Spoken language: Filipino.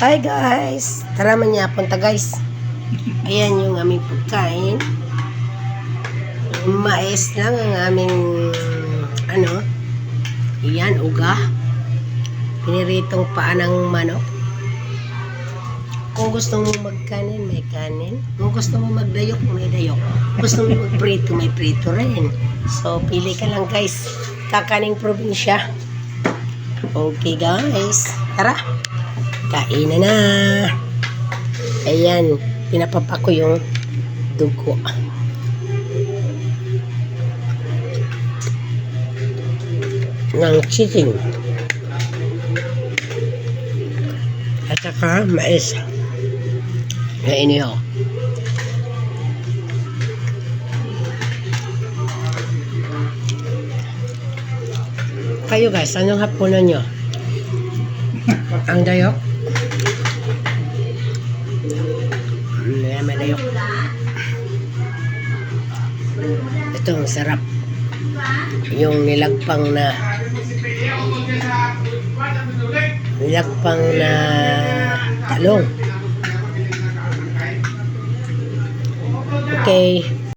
Hi guys! Tara man niya punta guys. Ayan yung aming pagkain. Mais lang ang aming ano. Ayan, uga. Piniritong paa ng manok. Kung gusto mo magkanin, may kanin. Kung gusto mo magdayok, may dayok. Gusto mo magprito, may prito rin. So, pili ka lang guys. Kakaning probinsya. Okay guys. Tara. Kain na na. Ayan. Pinapapa ko yung dugo. ng chicken. At saka mais. Na inihaw. Kayo guys, anong hapunan nyo? Ang dayok? May may dayok. Ito, sarap. Yung nilagpang na nilagpang na talong. Okay.